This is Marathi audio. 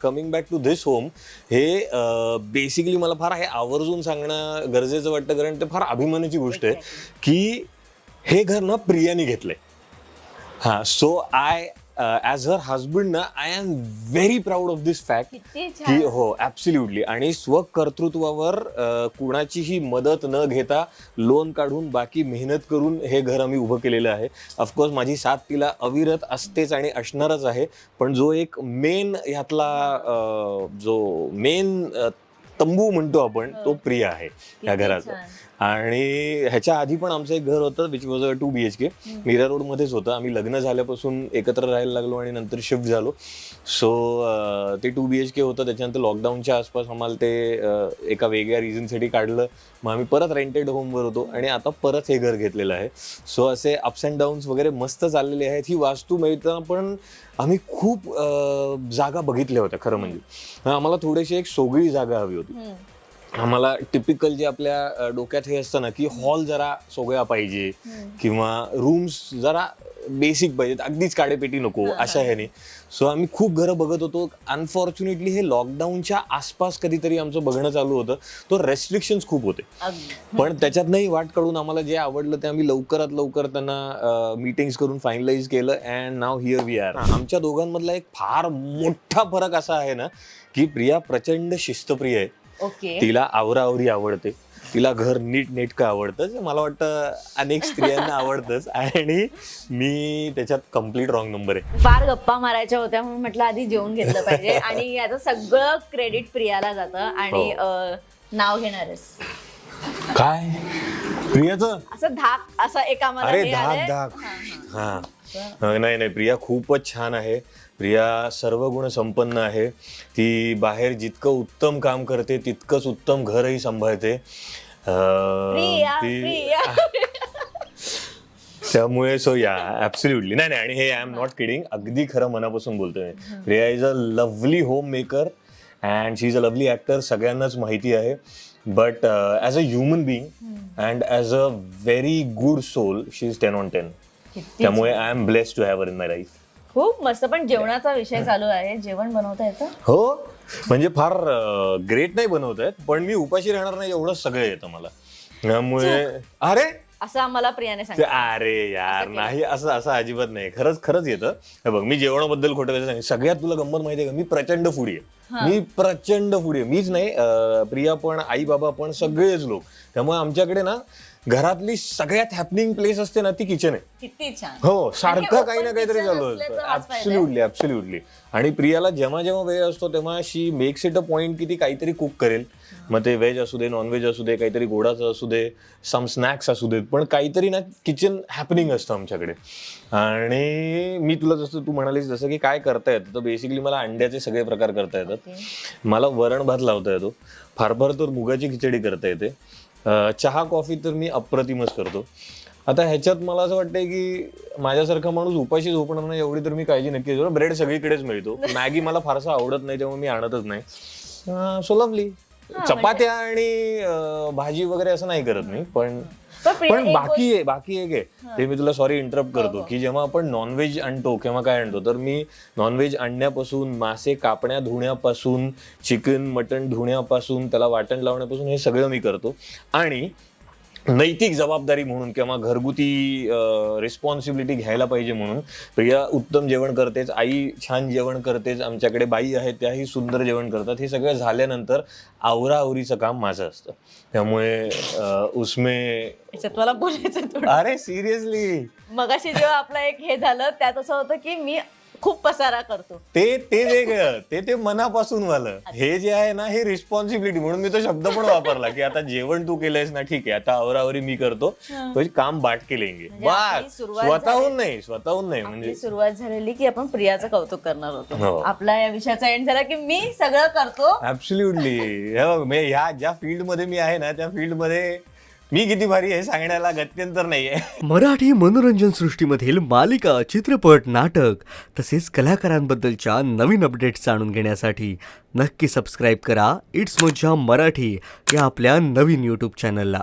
Coming back to this home हे बेसिकली मला फार हे आवर्जून सांगणं गरजेचं वाटतं कारण ते फार अभिमानाची गोष्ट आहे की हे घर ना प्रियाने घेतलंय. हा so I as her husband ना I am very proud of this fact किती की हो ऍब्सल्युटली आणि स्वकर्तृत्वावर अ, कुणाचीही मदत न घेता लोन काढून बाकी मेहनत करून हे घर आम्ही उभं केलेलं आहे. ऑफकोर्स माझी साथ तिला अविरत असतेच आणि असणारच आहे. पण जो एक मेन ह्यातला अ, जो मेन तंबू म्हणतो आपण तो प्रिय आहे ह्या किती घराचा. छान. आणि ह्याच्या आधी पण आमचं एक घर होतं which was a two B H K Mira रोडमध्येच होतं. आम्ही लग्न झाल्यापासून एकत्र राहायला लागलो आणि नंतर शिफ्ट झालो. सो ते टू बी एच के होतं. त्याच्यानंतर लॉकडाऊनच्या आसपास आम्हाला ते अ, एका वेगळ्या रिझनसाठी काढलं. मग आम्ही परत रेंटेड होमवर होतो आणि आता परत हे घर घेतलेलं आहे. सो असे अप्स अँड डाऊन्स वगैरे मस्त चाललेले आहेत. ही वास्तू मिळताना पण आम्ही खूप अ, जागा बघितल्या होत्या खरं म्हणजे. आम्हाला थोडीशी एक सोगळी जागा हवी होती. आम्हाला टिपिकल जे आपल्या डोक्यात हे असतं ना की हॉल जरा सोगळा पाहिजे. किंवा रूम्स जरा बेसिक पाहिजेत. अगदीच काडेपेटी नको अशा ह्याने. सो आम्ही खूप घरं बघत होतो. अनफॉर्च्युनेटली हे लॉकडाऊनच्या आसपास कधीतरी आमचं बघणं चालू होतं. तो रेस्ट्रिक्शन्स खूप होते. पण त्याच्यातनंही वाट काढून आम्हाला जे आवडलं ते आम्ही लवकरात लवकर त्यांना मीटिंग्स करून फायनलाइज केलं and now here we are आमच्या दोघांमधला एक फार मोठा फरक असा आहे ना की प्रिया प्रचंड शिस्तप्रिय आहे. तिला आवराआवरी आवडते. तिला घर नीट नेटकं आवडतं जे मला वाटतं अनेक स्त्रियांना आवडतंच. आणि मी त्याच्यात कंप्लीट रॉंग नंबर आहे. फार गप्पा मारायच्या होत्या म्हणून म्हटलं आधी जेवून घेतलं पाहिजे. आणि याचं सगळं क्रेडिट प्रियाला जातं आणि हो. नाव घेणारच. काय? प्रियाचं? असं धाक असं एक. हा. नाही नाही प्रिया खूपच छान आहे. प्रिया सर्व गुण संपन्न आहे. ती बाहेर जितकं उत्तम काम करते तितकंच उत्तम घरही सांभाळते. प्रिया प्रिया. त्यामुळे सो या ऍब्सोल्युटली नाही नाही आणि हे आय एम नॉट किडिंग अगदी खरं मनापासून बोलतोय Priya is a lovely home maker and she is a lovely actor सगळ्यांनाच माहिती आहे. But as a human being and as a very good soul she is ten on ten त्यामुळे I am blessed to have in my life खूप मस्त. पण जेवणाचा विषय चालू आहे. जेवण बनवता येतं? हो. म्हणजे फार ग्रेट नाही बनवत आहेत पण मी उपाशी राहणार नाही एवढं सगळं येतं मला. त्यामुळे अरे? असं आम्हाला प्रियाने सांगितलं. अरे यार. नाही असं असं अजिबात नाही. खरंच खरंच येतं. हे बघ मी जेवणाबद्दल खोटं कसं सांगेन सगळ्यात तुला गंमत माहिती आहे का? मी प्रचंड फुडी आहे. मी प्रचंड फुडी आहे. मीच नाही प्रिया पण आई बाबा पण सगळेच लोक. त्यामुळे आमच्याकडे ना घरातली सगळ्यात हॅपनिंग प्लेस असते ना ती किचन आहे. किती छान. हो सारखं open काही ना काहीतरी चालू असतं. ऍब्सोल्युटली ऍब्सोल्युटली आणि प्रियाला जेव्हा जेव्हा वेळ असतो तेव्हा she makes it a point की ती काहीतरी कुक करेल. मग ते व्हेज असू दे नॉनव्हेज असू दे काहीतरी गोडाचं असू दे सम स्नॅक्स असू देत. पण काहीतरी ना किचन हॅपनिंग असतं आमच्याकडे. आणि मी तुला जसं तू म्हणालीस जसं की काय करता येतं तर बेसिकली मला अंड्याचे सगळे प्रकार करता येतात. मला वरण भात लावता येतो. फार फार तर मुगाची खिचडी करता येते. चहा कॉफी तर मी अप्रतिमच करतो. आता ह्याच्यात मला असं वाटतंय की माझ्यासारखा माणूस उपाशी झोपणार नाही एवढी तर मी काळजी नक्की घेतो ब्रेड सगळीकडेच मिळतो. मॅगी मला फारसा आवडत नाही त्यामुळे मी आणतच नाही. So lovely. चपात्या आणि अं, भाजी वगैरे असं नाही करत मी पण पण बाकी आहे बाकी एक आहे. ते मी तुला सॉरी इंटरप्ट करतो की जेव्हा आपण नॉनव्हेज आणतो किंवा काय आणतो तर मी नॉनव्हेज आणण्यापासून मासे कापण्या धुण्यापासून चिकन मटण धुण्यापासून त्याला वाटण लावण्यापासून हे सगळं मी करतो. आणि नैतिक जबाबदारी म्हणून किंवा घरगुती रिस्पॉन्सिबिलिटी घ्यायला पाहिजे म्हणून प्रिया उत्तम जेवण करतेच आई छान जेवण करतेच आमच्याकडे बाई आहेत त्याही सुंदर जेवण करतात हे सगळं झाल्यानंतर आवराआवरीचं काम माझं असतं. त्यामुळे उसमे मला बोलायचं अरे सिरियसली मगाशी जेव्हा आपलं एक हे झालं त्यात असं होतं की मी खूप पसारा करतो. ते ते वेगळं ते ते मनापासून वालं हे जे आहे ना हे रिस्पॉन्सिबिलिटी म्हणून मी तो शब्द पण वापरला की आता जेवण तू केलंयस ना ठीक आहे. आता आवरावरी मी करतो. काम बाट केलेंगे. म्हणजे आपली बस. सुरुवात स्वतःहून झाली. नाही स्वतःहून नाही म्हणजे आपली सुरुवात झालेली की आपण प्रियाचं कौतुक करणार हो. होतो आपला या विषयाचा एंड झाला की मी सगळं करतो. ऍब्सोल्युटली हे ह्या ज्या फील्डमध्ये मी आहे ना त्या फील्डमध्ये मी किती भारी आहे सांगण्याला गत्यंतर नाहीये. मराठी मनोरंजन सृष्टीमधील मालिका चित्रपट नाटक तसेच कलाकारांबद्दलच्या नवीन अपडेट्स जाणून घेण्यासाठी नक्की सबस्क्राईब करा. इट्स मोजा मराठी या आपल्या नवीन यूट्यूब चॅनलला